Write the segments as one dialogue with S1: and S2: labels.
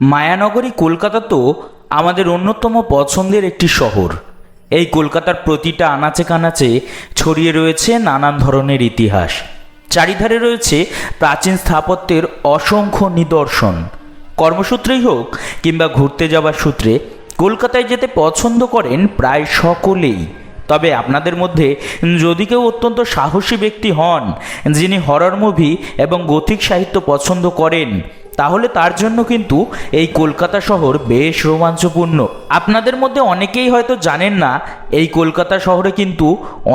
S1: মায়ানগরী কলকাতা তো আমাদের অন্যতম পছন্দের একটি শহর। এই কলকাতার প্রতিটা আনাচে কানাচে ছড়িয়ে রয়েছে নানান ধরনের ইতিহাস। চারিধারে রয়েছে প্রাচীন স্থাপত্যের অসংখ্য নিদর্শন। কর্মসূত্রেই হোক কিংবা ঘুরতে যাওয়ার সূত্রে, কলকাতায় যেতে পছন্দ করেন প্রায় সকলেই। তবে আপনাদের মধ্যে যদি কেউ অত্যন্ত সাহসী ব্যক্তি হন, যিনি হরর মুভি এবং গথিক সাহিত্য পছন্দ করেন, তাহলে তার জন্য কিন্তু এই কলকাতা শহর বেশ রোমাঞ্চপূর্ণ। আপনাদের মধ্যে অনেকেই হয়তো জানেন না, এই কলকাতা শহরে কিন্তু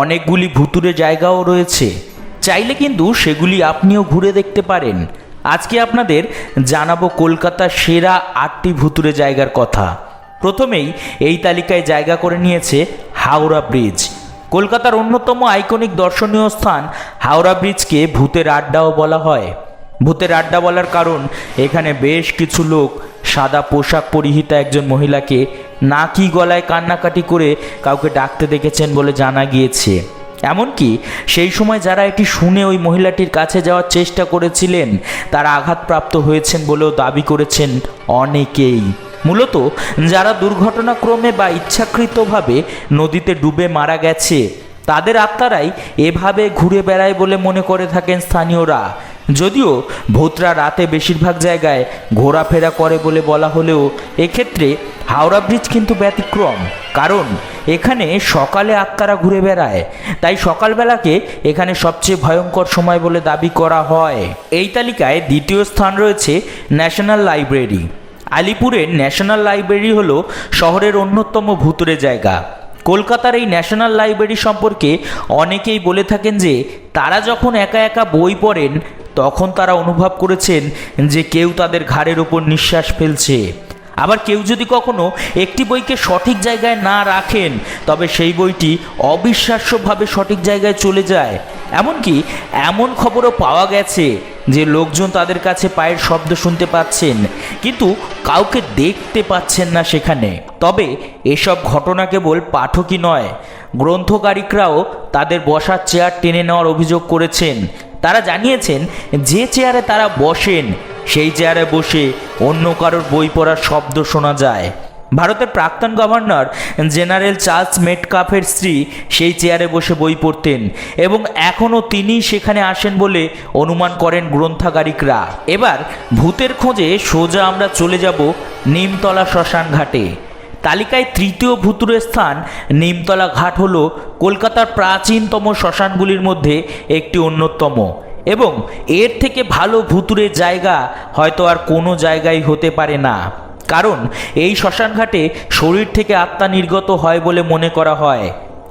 S1: অনেকগুলি ভুতুরে জায়গাও রয়েছে। চাইলে কিন্তু সেগুলি আপনিও ঘুরে দেখতে পারেন। আজকে আপনাদের জানাব কলকাতার সেরা আটটি ভুতুরে জায়গার কথা। প্রথমেই এই তালিকায় জায়গা করে নিয়েছে হাওড়া ব্রিজ। কলকাতার অন্যতম আইকনিক দর্শনীয় স্থান হাওড়া ব্রিজকে ভূতের আড্ডাও বলা হয়। ভূতের আড্ডা বলার কারণ, এখানে বেশ কিছু লোক সাদা পোশাক পরিহিতা একজন মহিলাকে নাকি গলায় কান্নাকাটি করে কাউকে ডাকতে দেখেছেন বলে জানা গিয়েছে। এমনকি সেই সময় যারা এটি শুনে ওই মহিলাটির কাছে যাওয়ার চেষ্টা করেছিলেন, তারা আঘাতপ্রাপ্ত হয়েছেন বলেও দাবি করেছেন অনেকেই। মূলত যারা দুর্ঘটনাক্রমে বা ইচ্ছাকৃতভাবে নদীতে ডুবে মারা গেছে, তাদের আত্মারাই এভাবে ঘুরে বেড়ায় বলে মনে করে থাকেন স্থানীয়রা। যদিও ভূতরা রাতে বেশিরভাগ জায়গায় ঘোরাফেরা করে বলে বলা হলেও এক্ষেত্রে হাওড়া ব্রিজ কিন্তু ব্যতিক্রম, কারণ এখানে সকালে আত্মারা ঘুরে বেড়ায়। তাই সকালবেলাকে এখানে সবচেয়ে ভয়ঙ্কর সময় বলে দাবি করা হয়। এই তালিকায় দ্বিতীয় স্থান রয়েছে ন্যাশনাল লাইব্রেরি। আলিপুরের ন্যাশনাল লাইব্রেরি হল শহরের অন্যতম ভুতুরে জায়গা। কলকাতার এই ন্যাশনাল লাইব্রেরি সম্পর্কে অনেকেই বলে থাকেন যে, তারা যখন একা একা বই পড়েন, তখন তারা অনুভব করেছেন যে কেউ তাদের ঘাড়ের ওপর নিঃশ্বাস ফেলছে। আবার কেউ যদি কখনো একটি বইকে সঠিক জায়গায় না রাখেন, তবে সেই বইটি অবিশ্বাস্যভাবে সঠিক জায়গায় চলে যায়। এমনকি এমন খবরও পাওয়া গেছে যে লোকজন তাদের কাছে পায়ের শব্দ শুনতে পাচ্ছেন, কিন্তু কাউকে দেখতে পাচ্ছেন না সেখানে। তবে এসব ঘটনা কেবল পাঠকই নয়, গ্রন্থকারিকরাও তাদের বসার চেয়ার টেনে নেওয়ার অভিযোগ করেছেন। তারা জানিয়েছেন, যে চেয়ারে তারা বসেন, সেই চেয়ারে বসে অন্য কারোর বই পড়ার শব্দ শোনা যায়। ভারতের প্রাক্তন গভর্নর জেনারেল চার্লস মেটকাফের স্ত্রী সেই চেয়ারে বসে বই পড়তেন এবং এখনও তিনি সেখানে আসেন বলে অনুমান করেন গ্রন্থাগারিকরা। এবার ভূতের খোঁজে সোজা আমরা চলে যাব নিমতলা শ্মশান ঘাটে। তালিকায় তৃতীয় ভুতুরের স্থান নিমতলা ঘাট হল কলকাতার প্রাচীনতম শ্মশানগুলির মধ্যে একটি অন্যতম এবং এর থেকে ভালো ভুতুরের জায়গা হয়তো আর কোনো জায়গায় হতে পারে না। কারণ এই শ্মশানঘাটে শরীর থেকে আত্মা নির্গত হয় বলে মনে করা হয়।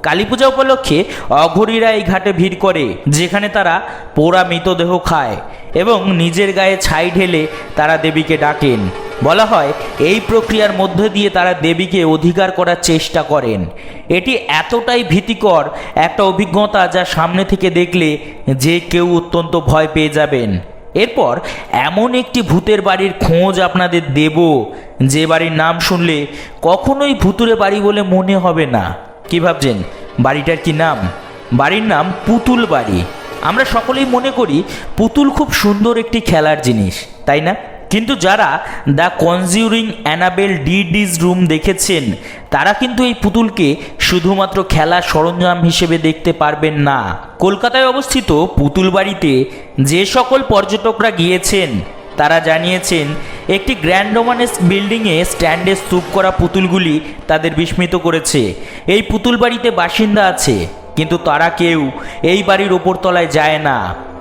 S1: কালী পূজা উপলক্ষে অঘরীরা এই ঘাটে ভিড় করে, যেখানে তারা পোড়া মৃতদেহ খায় এবং নিজের গায়ে ছাই ঢেলে তারা দেবীকে ডাকেন। বলা হয়, এই প্রক্রিয়ার মধ্য দিয়ে তারা দেবীকে অধিকার করার চেষ্টা করেন। এটি এতটাই ভীতিকর একটা অভিজ্ঞতা যা সামনে থেকে দেখলে যে কেউ অত্যন্ত ভয় পেয়ে যাবেন। এরপর এমন একটি ভূতের বাড়ির খোঁজ আপনাদের দেব। যে বাড়ির নাম শুনলে কখনোই ভুতুরে বাড়ি বলে মনে হবে না। কি ভাবছেন? বাড়িটার কি নাম? বাড়ির নাম পুতুল বাড়ি। আমরা সকলেই মনে করি পুতুল খুব সুন্দর একটি খেলার জিনিস, তাই না? কিন্তু যারা দ্য কনজিউরিং অ্যানাবেল ডি ডিজ রুম দেখেছেন, তারা কিন্তু এই পুতুলকে শুধুমাত্র খেলার সরঞ্জাম হিসেবে দেখতে পারবেন না। কলকাতায় অবস্থিত পুতুল বাড়িতে যে সকল পর্যটকরা গিয়েছেন, তারা জানিয়েছেন, একটি গ্র্যান্ড রোমানেস বিল্ডিংয়ে স্ট্যান্ডে স্তূপ করা পুতুলগুলি তাদের বিস্মিত করেছে। এই পুতুল বাড়িতে বাসিন্দা আছে, কিন্তু তারা কেউ এই বাড়ির ওপরতলায় যায় না।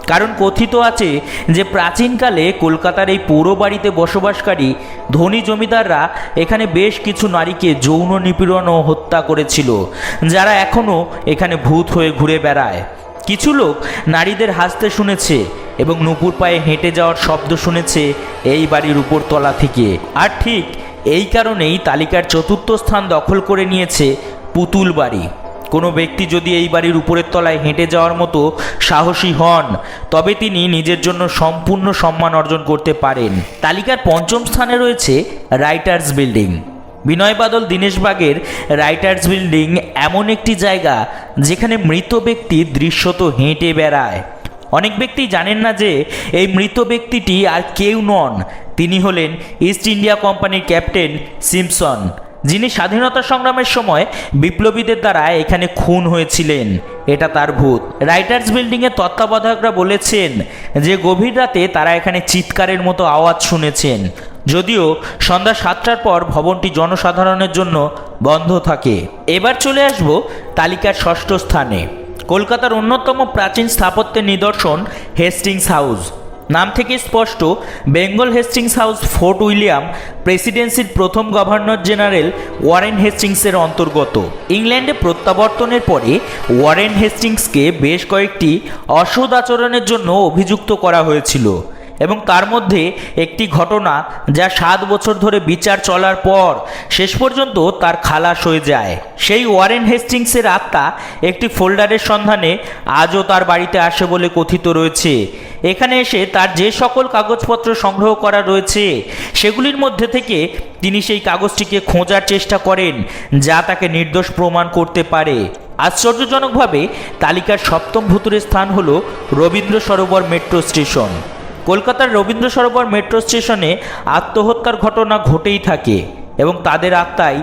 S1: কারণ কথিত আছে যে প্রাচীনকালে কলকাতার এই পৌর বাড়িতে বসবাসকারী ধনী জমিদাররা এখানে বেশ কিছু নারীকে যৌন নিপীড়ন ও হত্যা করেছিল, যারা এখনও এখানে ভূত হয়ে ঘুরে বেড়ায়। কিছু লোক নারীদের হাসতে শুনেছে এবং নুপুর পায়ে হেঁটে যাওয়ার শব্দ শুনেছে এই বাড়ির উপরতলা থেকে। আর ঠিক এই কারণেই তালিকার চতুর্থ স্থান দখল করে নিয়েছে পুতুল বাড়ি। কোনো ব্যক্তি যদি এই বাড়ির উপরের তলায় হেঁটে যাওয়ার মতো সাহসী হন, তবে তিনি নিজের জন্য সম্পূর্ণ সম্মান অর্জন করতে পারেন। তালিকার পঞ্চম স্থানে রয়েছে রাইটার্স বিল্ডিং। বিনয় বাদল দীনেশবাগের রাইটার্স বিল্ডিং এমন একটি জায়গা যেখানে মৃত ব্যক্তি দৃশ্যত হেঁটে বেড়ায়। অনেক ব্যক্তি জানেন না যে এই মৃত ব্যক্তিটি আর কেউ নন। তিনি হলেন ইস্ট ইন্ডিয়া কোম্পানির ক্যাপ্টেন সিমসন। যিনি স্বাধীনতা সংগ্রামের সময় বিপ্লবীদের দ্বারা এখানে খুন হয়েছিলেন, এটা তার ভূত। রাইটার্স বিল্ডিংয়ের তত্ত্বাবধায়করা বলেছেন যে গভীর রাতে তারা এখানে চিৎকারের মতো আওয়াজ শুনেছেন। যদিও সন্ধ্যা সাতটার পর ভবনটি জনসাধারণের জন্য বন্ধ থাকে। এবার চলে আসব তালিকার ষষ্ঠ স্থানে। কলকাতার অন্যতম প্রাচীন স্থাপত্যের নিদর্শন হেস্টিংস হাউস। নাম থেকে স্পষ্ট, Bengal Hastings House Fort William প্রেসিডেন্সির প্রথম গভর্নর জেনারেল ওয়ারেন হেস্টিংসের অন্তর্গত। ইংল্যান্ডে প্রত্যাবর্তনের পরে ওয়ারেন হেস্টিংসকে বেশ কয়েকটি অসৎ আচরণের জন্য অভিযুক্ত করা হয়েছিল এবং তার মধ্যে একটি ঘটনা যা সাত বছর ধরে বিচার চলার পর শেষ পর্যন্ত তার খালাস হয়ে যায়। সেই ওয়ারেন হেস্টিংসের আত্মা একটি ফোল্ডারের সন্ধানে আজও তার বাড়িতে আসে বলে কথিত রয়েছে। এখানে এসে তার যে সকল কাগজপত্র সংগ্রহ করা রয়েছে, সেগুলির মধ্যে থেকে তিনি সেই কাগজটিকে খোঁজার চেষ্টা করেন, যা তাকে নির্দোষ প্রমাণ করতে পারে। আশ্চর্যজনকভাবে, তালিকার সপ্তম ভুতুরের স্থান হল রবীন্দ্র সরোবর মেট্রো স্টেশন। কলকাতার রবীন্দ্র সরোবর মেট্রো স্টেশনে আত্মহত্যার ঘটনা ঘটেই থাকে এবং তাদের আত্মাই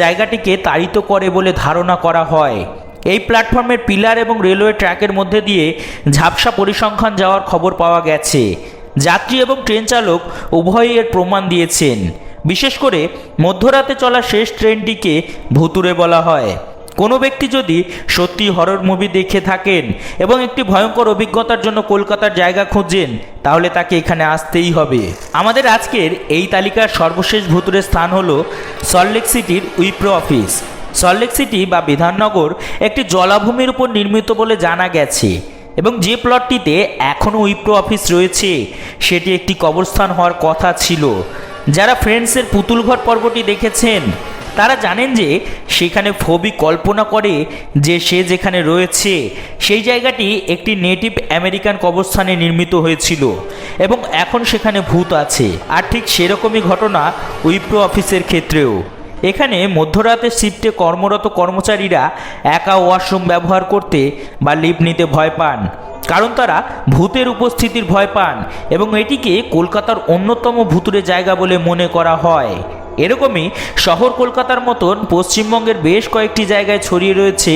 S1: জায়গাটিকে তাড়িত করে বলে ধারণা করা হয়। এই প্ল্যাটফর্মের পিলার এবং রেলওয়ে ট্র্যাকের মধ্যে দিয়ে ঝাপসা পরিসংখ্যান যাওয়ার খবর পাওয়া গেছে। যাত্রী এবং ট্রেন চালক উভয়ই এর প্রমাণ দিয়েছেন। বিশেষ করে মধ্যরাতে চলা শেষ ট্রেনটিকে ভুতুরে বলা হয়। কোনো ব্যক্তি যদি সত্যি হরর মুভি দেখে থাকেন এবং একটি ভয়ঙ্কর অভিজ্ঞতার জন্য কলকাতার জায়গা খুঁজছেন তাহলে তাকে এখানে আসতেই হবে। আমাদের আজকের এই তালিকার সর্বশেষ ভুতুরের স্থান হলো সল্টলেক সিটির উইপ্রো অফিস। সল্টলেক সিটি বা বিধাননগর একটি জলাভূমির উপর নির্মিত বলে জানা গেছে এবং যে প্লটটিতে এখনও উইপ্রো অফিস রয়েছে, সেটি একটি কবরস্থান হওয়ার কথা ছিল। যারা ফ্রেন্ডসের পুতুলঘর পর্বটি দেখেছেন, তারা জানেন যে সেখানে ফবি কল্পনা করে যে সে যেখানে রয়েছে, সেই জায়গাটি একটি নেটিভ আমেরিকান কবরস্থানে নির্মিত হয়েছিল এবং এখন সেখানে ভূত আছে। আর ঠিক সেরকমই ঘটনা উইপ্রো অফিসের ক্ষেত্রেও। এখানে মধ্যরাতের শিফটে কর্মরত কর্মচারীরা একা ওয়াশরুম ব্যবহার করতে বা লিফট নিতে ভয় পান, কারণ তারা ভূতের উপস্থিতির ভয় পান এবং এটিকে কলকাতার অন্যতম ভূতুরে জায়গা বলে মনে করা হয়। এরকমই শহর কলকাতার মতন পশ্চিমবঙ্গের বেশ কয়েকটি জায়গায় ছড়িয়ে রয়েছে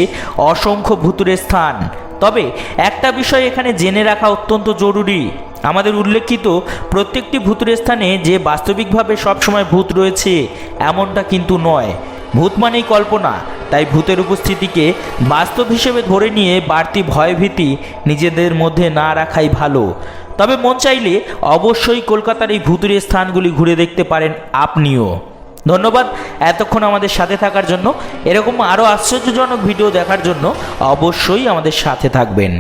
S1: অসংখ্য ভূতুরের স্থান। তবে একটা বিষয় এখানে জেনে রাখা অত্যন্ত জরুরি। আমাদের উল্লেখিত প্রত্যেকটি ভূতের স্থানে যে বাস্তবিকভাবে সবসময় ভূত রয়েছে, এমনটা কিন্তু নয়। ভূত মানেই কল্পনা, তাই ভূতের উপস্থিতিকে বাস্তব হিসেবে ধরে নিয়ে বাড়তি ভয়ভীতি নিজেদের মধ্যে না রাখাই ভালো। তবে মন চাইলে অবশ্যই কলকাতার এই ভূতুরের স্থানগুলি ঘুরে দেখতে পারেন আপনিও। ধন্যবাদ এতক্ষণ আমাদের সাথে থাকার জন্য। এরকম আরও আশ্চর্যজনক ভিডিও দেখার জন্য অবশ্যই আমাদের সাথে থাকবেন।